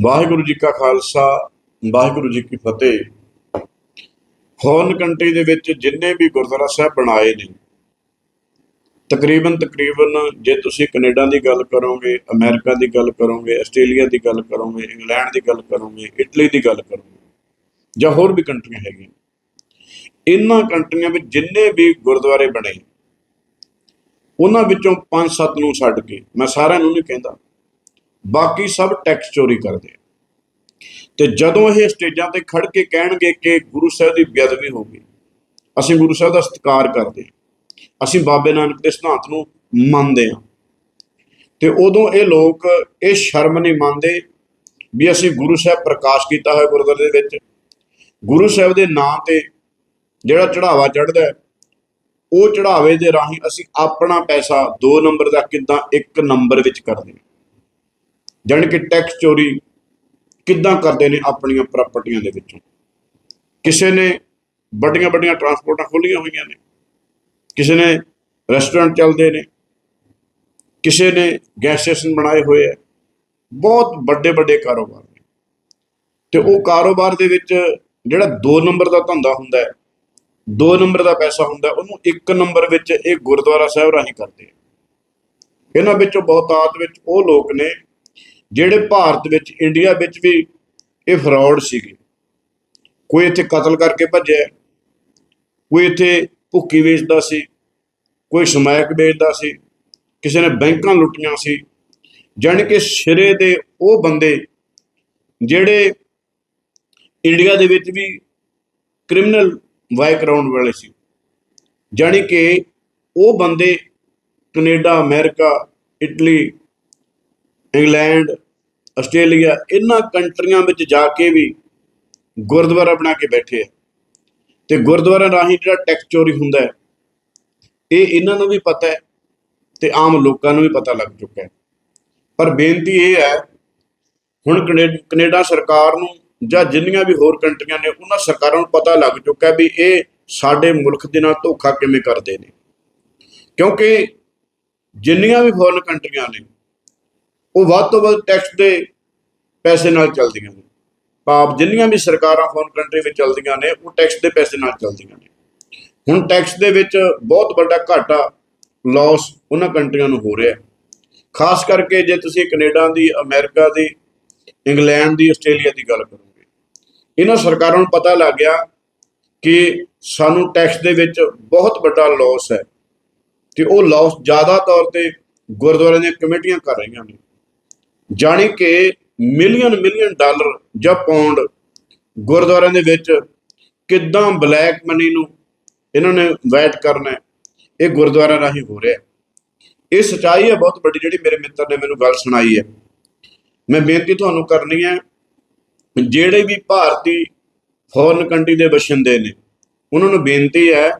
ਵਾਹਿਗੁਰੂ ਜੀ ਕਾ ਖਾਲਸਾ, ਵਾਹਿਗੁਰੂ ਜੀ ਕੀ ਫਤਿਹ। Foreign country ਦੇ ਵਿੱਚ ਜਿੰਨੇ ਵੀ ਗੁਰਦੁਆਰਾ ਸਾਹਿਬ ਬਣਾਏ ਨੇ, ਤਕਰੀਬਨ ਤਕਰੀਬਨ ਜੇ ਤੁਸੀਂ ਕੈਨੇਡਾ ਦੀ ਗੱਲ ਕਰੋਗੇ, ਅਮਰੀਕਾ ਦੀ ਗੱਲ ਕਰੋਗੇ, ਆਸਟ੍ਰੇਲੀਆ ਦੀ ਗੱਲ ਕਰੋਗੇ, ਇੰਗਲੈਂਡ ਦੀ ਗੱਲ ਕਰੋਗੇ, ਇਟਲੀ ਦੀ ਗੱਲ ਕਰੋਗੇ, ਜਾਂ ਹੋਰ ਵੀ ਕੰਟਰੀਆਂ ਹੈਗੀਆਂ, ਇਹਨਾਂ ਕੰਟਰੀਆਂ ਵਿੱਚ ਜਿੰਨੇ ਵੀ ਗੁਰਦੁਆਰੇ ਬਣੇ, ਉਹਨਾਂ ਵਿੱਚੋਂ 5-7 ਨੂੰ ਛੱਡ ਕੇ, ਮੈਂ ਸਾਰਿਆਂ ਨੂੰ ਨਹੀਂ ਕਹਿੰਦਾ। ਬਾਕੀ ਸਭ ਟੈਕਸ ਚੋਰੀ ਕਰਦੇ ਆ। ਤੇ ਜਦੋਂ ਇਹ ਸਟੇਜਾਂ ਤੇ ਖੜ ਕੇ ਕਹਿਣਗੇ ਕਿ ਗੁਰੂ ਸਾਹਿਬ ਦੀ ਬੇਅਦਬੀ ਹੋ ਗਈ, ਅਸੀਂ ਗੁਰੂ ਸਾਹਿਬ ਦਾ ਸਤਿਕਾਰ ਕਰਦੇ ਹਾਂ। ਅਸੀਂ ਬਾਬੇ ਨਾਨਕ ਦੇ ਸਿਧਾਂਤ ਨੂੰ ਮੰਨਦੇ ਹਾਂ। ਤੇ ਉਦੋਂ ਇਹ ਲੋਕ ਇਹ ਸ਼ਰਮ ਨਹੀਂ ਮੰਨਦੇ ਵੀ ਅਸੀਂ ਗੁਰੂ ਸਾਹਿਬ ਪ੍ਰਕਾਸ਼ ਕੀਤਾ ਹੋਇਆ ਗੁਰਦੁਆਰੇ ਦੇ ਵਿੱਚ। ਗੁਰੂ ਸਾਹਿਬ ਦੇ ਨਾਂ ਤੇ ਜਿਹੜਾ ਚੜਾਵਾ ਚੜਦਾ ਉਹ ਚੜਾਵੇ ਦੇ ਰਾਹੀਂ ਅਸੀਂ ਆਪਣਾ ਪੈਸਾ 2 ਨੰਬਰ ਦਾ ਕਿੱਦਾਂ 1 ਨੰਬਰ ਵਿੱਚ ਕਰਦੇ ਹਾਂ। ਜਾਣੀ ਕਿ ਟੈਕਸ ਚੋਰੀ ਕਿੱਦਾਂ ਕਰਦੇ ਨੇ ਆਪਣੀਆਂ ਪ੍ਰਾਪਰਟੀਆਂ ਦੇ ਵਿੱਚੋਂ? ਕਿਸੇ ਨੇ ਵੱਡੀਆਂ ਵੱਡੀਆਂ ਟਰਾਂਸਪੋਰਟਾਂ ਖੋਲੀਆਂ ਹੋਈਆਂ ਨੇ। ਕਿਸੇ ਨੇ ਰੈਸਟੋਰੈਂਟ ਚੱਲਦੇ ਨੇ। ਕਿਸੇ ਨੇ ਗੈਸ ਸਟੇਸ਼ਨ ਬਣਾਏ ਹੋਏ ਆ। ਬਹੁਤ ਵੱਡੇ ਵੱਡੇ ਕਾਰੋਬਾਰ ਨੇ। ਤੇ ਉਹ ਕਾਰੋਬਾਰ ਦੇ ਵਿੱਚ ਜਿਹੜਾ 2 ਨੰਬਰ ਦਾ ਧੰਦਾ ਹੁੰਦਾ ਹੈ 2 ਨੰਬਰ ਦਾ ਪੈਸਾ ਹੁੰਦਾ ਉਹਨੂੰ 1 ਨੰਬਰ ਵਿੱਚ ਇਹ ਗੁਰਦੁਆਰਾ ਸਾਹਿਬ ਰਾਹੀਂ ਕਰਦੇ ਆ। ਇਹਨਾਂ ਵਿੱਚੋਂ ਬਹੁਤਾਤ ਵਿੱਚ ਉਹ ਲੋਕ ਨੇ ਜਿਹੜੇ ਭਾਰਤ ਵਿੱਚ, ਇੰਡੀਆ ਵਿੱਚ ਵੀ ਇਹ ਫਰਾਡ ਸੀਗੇ। ਕੋਈ ਇੱਥੇ ਕਤਲ ਕਰਕੇ ਭੱਜਿਆ ਕੋਈ ਇੱਥੇ ਭੁੱਕੀ ਵੇਚਦਾ ਸੀ, ਕੋਈ ਸਮੈਕ ਵੇਚਦਾ ਸੀ, ਕਿਸੇ ਨੇ ਬੈਂਕਾਂ ਲੁੱਟੀਆਂ ਸੀ। ਜਾਣੀ ਕਿ ਸਿਰੇ ਦੇ ਉਹ ਬੰਦੇ ਜਿਹੜੇ ਇੰਡੀਆ ਦੇ ਵਿੱਚ ਵੀ ਕ੍ਰਿਮੀਨਲ ਵਾਈ ਕਰਾਉਣ ਵਾਲੇ ਸੀ। ਜਾਣੀ ਕਿ ਉਹ ਬੰਦੇ Canada, America, Italy England, Australia, ਇਹਨਾਂ ਕੰਟਰੀਆਂ ਵਿੱਚ ਜਾ ਕੇ ਵੀ ਗੁਰਦੁਆਰਾ ਬਣਾ ਕੇ ਬੈਠੇ ਆ। ਤੇ ਗੁਰਦੁਆਰਾ ਰਾਹੀਂ ਜਿਹੜਾ ਟੈਕਸ ਚੋਰੀ ਹੁੰਦਾ ਹੈ, ਇਹ ਇਹਨਾਂ ਨੂੰ ਵੀ ਪਤਾ ਹੈ ਤੇ ਆਮ ਲੋਕਾਂ ਨੂੰ ਵੀ ਪਤਾ ਲੱਗ ਚੁੱਕਾ ਹੈ। ਪਰ ਬੇਨਤੀ ਇਹ ਹੈ, ਹੁਣ ਕੈਨੇ- ਕੈਨੇਡਾ ਸਰਕਾਰ ਨੂੰ ਜਾਂ ਜਿੰਨੀਆਂ ਵੀ ਹੋਰ ਕੰਟਰੀਆਂ ਨੇ, ਉਹਨਾਂ ਸਰਕਾਰਾਂ ਨੂੰ ਪਤਾ ਲੱਗ ਚੁੱਕਾ ਵੀ ਇਹ ਸਾਡੇ ਮੁਲਕ ਦੇ ਨਾਲ ਧੋਖਾ ਕਿਵੇਂ ਕਰਦੇ ਨੇ। ਕਿਉਂਕਿ ਜਿੰਨੀਆਂ ਵੀ ਫੋਰਨ ਕੰਟਰੀਆਂ ਨੇ ਉਹ ਵੱਧ ਤੋਂ ਵੱਧ ਟੈਕਸ ਦੇ ਪੈਸੇ ਨਾਲ ਚੱਲਦੀਆਂ ਨੇ। ਭਾਵ ਜਿੰਨੀਆਂ ਵੀ ਸਰਕਾਰਾਂ ਫੋਰਨ ਕੰਟਰੀ ਵਿੱਚ ਚੱਲਦੀਆਂ ਨੇ, ਉਹ ਟੈਕਸ ਦੇ ਪੈਸੇ ਨਾਲ ਚੱਲਦੀਆਂ ਨੇ। ਹੁਣ ਟੈਕਸ ਦੇ ਵਿੱਚ ਬਹੁਤ ਵੱਡਾ ਘਾਟਾ ਲਾਸ ਉਹਨਾਂ ਕੰਟਰੀਆਂ ਨੂੰ ਹੋ ਰਿਹਾ। ਖਾਸ ਕਰਕੇ ਜੇ ਤੁਸੀਂ ਕੈਨੇਡਾ ਦੀ, ਅਮਰੀਕਾ ਦੀ, ਇੰਗਲੈਂਡ ਦੀ, ਆਸਟ੍ਰੇਲੀਆ ਦੀ ਗੱਲ ਕਰੋਗੇ, ਇਹਨਾਂ ਸਰਕਾਰਾਂ ਨੂੰ ਪਤਾ ਲੱਗ ਗਿਆ ਕਿ ਸਾਨੂੰ ਟੈਕਸ ਦੇ ਵਿੱਚ ਬਹੁਤ ਵੱਡਾ ਲਾਸ ਹੈ। ਤੇ ਉਹ ਲਾਸ ਜ਼ਿਆਦਾ ਤੌਰ ਤੇ ਗੁਰਦੁਆਰਿਆਂ ਦੀਆਂ ਕਮੇਟੀਆਂ ਕਰ ਰਹੀਆਂ ਨੇ। ਜਾਣੀ ਕਿ ਮਿਲੀਅਨ ਮਿਲੀਅਨ ਡਾਲਰ ਜਾਂ ਪਾਉਂਡ ਗੁਰਦੁਆਰਿਆਂ ਦੇ ਵਿੱਚ ਕਿੱਦਾਂ ਬਲੈਕ ਮਨੀ ਨੂੰ ਇਹਨਾਂ ਨੇ ਵੈਟ ਕਰਨਾ ਇਹ ਗੁਰਦੁਆਰਾ ਰਾਹੀਂ ਹੋ ਰਿਹਾ ਇਹ ਸਚਾਈ ਹੈ, ਬਹੁਤ ਵੱਡੀ ਜਿਹੜੀ ਮੇਰੇ ਮਿੱਤਰ ਨੇ ਮੈਨੂੰ ਗੱਲ ਸੁਣਾਈ ਹੈ। ਮੈਂ ਬੇਨਤੀ ਤੁਹਾਨੂੰ ਕਰਨੀ ਹੈ, ਜਿਹੜੇ ਵੀ ਭਾਰਤੀ ਫੋਰਨ ਕੰਟਰੀ ਦੇ ਵਸਿੰਦੇ ਨੇ, ਉਹਨਾਂ ਨੂੰ ਬੇਨਤੀ ਹੈ,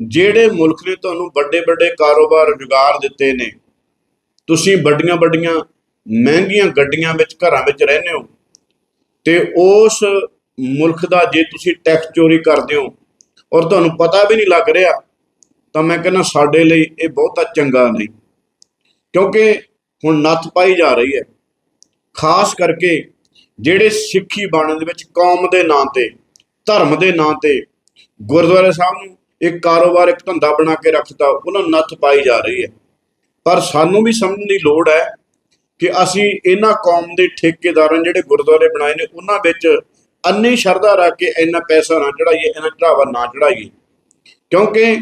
ਜਿਹੜੇ ਮੁਲਕ ਨੇ ਤੁਹਾਨੂੰ ਵੱਡੇ ਵੱਡੇ ਕਾਰੋਬਾਰ, ਰੁਜ਼ਗਾਰ ਦਿੱਤੇ ਨੇ, ਤੁਸੀਂ ਵੱਡੀਆਂ ਵੱਡੀਆਂ ਮਹਿੰਗੀਆਂ ਗੱਡੀਆਂ ਵਿੱਚ ਘਰਾਂ ਵਿੱਚ ਰਹਿੰਦੇ ਹੋ, ਤੇ ਉਸ ਮੁਲਕ ਦਾ ਜੇ ਤੁਸੀਂ ਟੈਕਸ ਚੋਰੀ ਕਰਦੇ ਹੋ ਔਰ ਤੁਹਾਨੂੰ ਪਤਾ ਵੀ ਨਹੀਂ ਲੱਗ ਰਿਹਾ, ਤਾਂ ਮੈਂ ਕਹਿੰਦਾ ਸਾਡੇ ਲਈ ਇਹ ਬਹੁਤਾ ਚੰਗਾ ਨਹੀਂ। ਕਿਉਂਕਿ ਹੁਣ ਨੱਥ ਪਾਈ ਜਾ ਰਹੀ ਹੈ। ਖਾਸ ਕਰਕੇ ਜਿਹੜੇ ਸਿੱਖੀ ਬਾਣੇ ਦੇ ਵਿੱਚ ਕੌਮ ਦੇ ਨਾਂ ਤੇ, ਧਰਮ ਦੇ ਨਾਂ ਤੇ ਗੁਰਦੁਆਰੇ ਸਾਹਿਬ ਨੂੰ ਇੱਕ ਕਾਰੋਬਾਰ, ਇੱਕ ਧੰਦਾ ਬਣਾ ਕੇ ਰੱਖਦਾ ਉਹਨਾਂ ਨੂੰ ਨੱਥ ਪਾਈ ਜਾ ਰਹੀ ਹੈ। ਪਰ ਸਾਨੂੰ ਵੀ ਸਮਝਣ ਦੀ ਲੋੜ ਹੈ ਕਿ ਅਸੀਂ ਇਹਨਾਂ ਕੌਮ ਦੇ ਠੇਕੇਦਾਰਾਂ ਜਿਹੜੇ ਗੁਰਦੁਆਰੇ ਬਣਾਏ ਨੇ, ਉਹਨਾਂ ਵਿੱਚ ਅੰਨੀ ਸ਼ਰਧਾ ਰੱਖ ਕੇ ਇੰਨਾ ਪੈਸਾ ਨਾ ਚੜਾਈਏ ਇਹਨਾਂ ਚੜਾਵਾ ਨਾ ਚੜਾਈਏ ਕਿਉਂਕਿ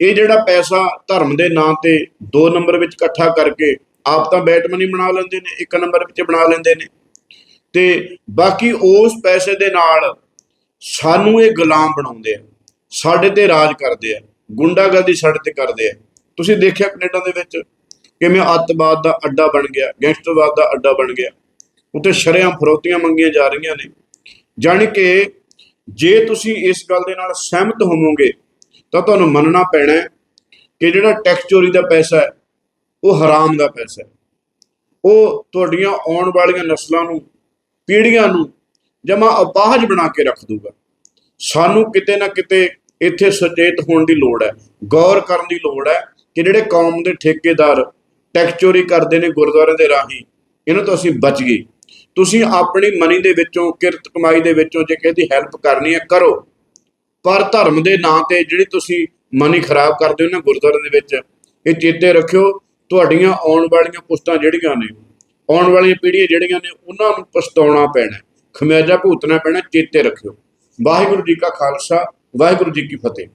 ਇਹ ਜਿਹੜਾ ਪੈਸਾ ਧਰਮ ਦੇ ਨਾਂ ਤੇ ਦੋ ਨੰਬਰ ਵਿੱਚ ਇਕੱਠਾ ਕਰਕੇ ਆਪ ਤਾਂ ਬੈਟਮਨੀ ਬਣਾ ਲੈਂਦੇ ਨੇ, ਇੱਕ ਨੰਬਰ ਵਿੱਚ ਬਣਾ ਲੈਂਦੇ ਨੇ। ਤੇ ਬਾਕੀ ਉਸ ਪੈਸੇ ਦੇ ਨਾਲ ਸਾਨੂੰ ਇਹ ਗੁਲਾਮ ਬਣਾਉਂਦੇ ਆ, ਸਾਡੇ ਤੇ ਰਾਜ ਕਰਦੇ ਆ, ਗੁੰਡਾਗਰਦੀ ਸਾਡੇ ਤੇ ਕਰਦੇ ਆ। ਤੁਸੀਂ ਦੇਖਿਆ ਕੈਨੇਡਾ ਦੇ ਵਿੱਚ? ਕਿਵੇਂ ਅੱਤਵਾਦ ਦਾ ਅੱਡਾ ਬਣ ਗਿਆ, ਗੈਂਗਸਟਰਵਾਦ ਦਾ ਅੱਡਾ ਬਣ ਗਿਆ। ਉੱਥੇ ਸ਼ਰਿਆਂ ਫਰੋਤੀਆਂ ਮੰਗੀਆਂ ਜਾ ਰਹੀਆਂ ਨੇ। ਜਾਣੀ ਕਿ ਜੇ ਤੁਸੀਂ ਇਸ ਗੱਲ ਦੇ ਨਾਲ ਸਹਿਮਤ ਹੋਵੋਗੇ, ਤਾਂ ਤੁਹਾਨੂੰ ਮੰਨਣਾ ਪੈਣਾ ਕਿ ਜਿਹੜਾ ਟੈਕਸ ਚੋਰੀ ਦਾ ਪੈਸਾ ਹੈ, ਉਹ ਹਰਾਮ ਦਾ ਪੈਸਾ ਹੈ। ਉਹ ਤੁਹਾਡੀਆਂ ਆਉਣ ਵਾਲੀਆਂ ਨਸਲਾਂ ਨੂੰ, ਪੀੜ੍ਹੀਆਂ ਨੂੰ ਜਮਾ ਅਪਾਹਜ ਬਣਾ ਕੇ ਰੱਖ ਦੂਗਾ ਸਾਨੂੰ ਕਿਤੇ ਨਾ ਕਿਤੇ ਇੱਥੇ ਸੁਚੇਤ ਹੋਣ ਦੀ ਲੋੜ ਹੈ, ਗੌਰ ਕਰਨ ਦੀ ਲੋੜ ਹੈ ਕਿ ਜਿਹੜੇ ਕੌਮ ਦੇ ਠੇਕੇਦਾਰ ਟੈਕਸ ਚੋਰੀ ਕਰਦੇ ਨੇ ਗੁਰਦੁਆਰਿਆਂ ਦੇ ਰਾਹੀਂ, ਇਹਨਾਂ ਤੋਂ ਅਸੀਂ ਬਚ ਗਏ। ਤੁਸੀਂ ਆਪਣੀ ਮਨੀ ਦੇ ਵਿੱਚੋਂ, ਕਿਰਤ ਕਮਾਈ ਦੇ ਵਿੱਚੋਂ ਜੇ ਕਿਸੇ ਦੀ ਹੈਲਪ ਕਰਨੀ ਹੈ, ਕਰੋ। ਪਰ ਧਰਮ ਦੇ ਨਾਂ ਤੇ ਜਿਹੜੀ ਤੁਸੀਂ ਮਨੀ ਖਰਾਬ ਕਰਦੇ ਹੋ ਨਾ ਗੁਰਦੁਆਰਿਆਂ ਦੇ ਵਿੱਚ, ਇਹ ਚੇਤੇ ਰੱਖਿਓ, ਤੁਹਾਡੀਆਂ ਆਉਣ ਵਾਲੀਆਂ ਪੁਸਤਾਂ ਜਿਹੜੀਆਂ ਨੇ, ਆਉਣ ਵਾਲੀਆਂ ਪੀੜ੍ਹੀਆਂ ਜਿਹੜੀਆਂ ਨੇ, ਉਹਨਾਂ ਨੂੰ ਪਛਤਾਉਣਾ ਪੈਣਾ ਖਮਿਆਜਾ ਭੁਗਤਣਾ ਪੈਣਾ, ਚੇਤੇ ਰੱਖਿਓ। ਵਾਹਿਗੁਰੂ ਜੀ ਕਾ ਖਾਲਸਾ, ਵਾਹਿਗੁਰੂ ਜੀ ਕੀ ਫਤਿਹ।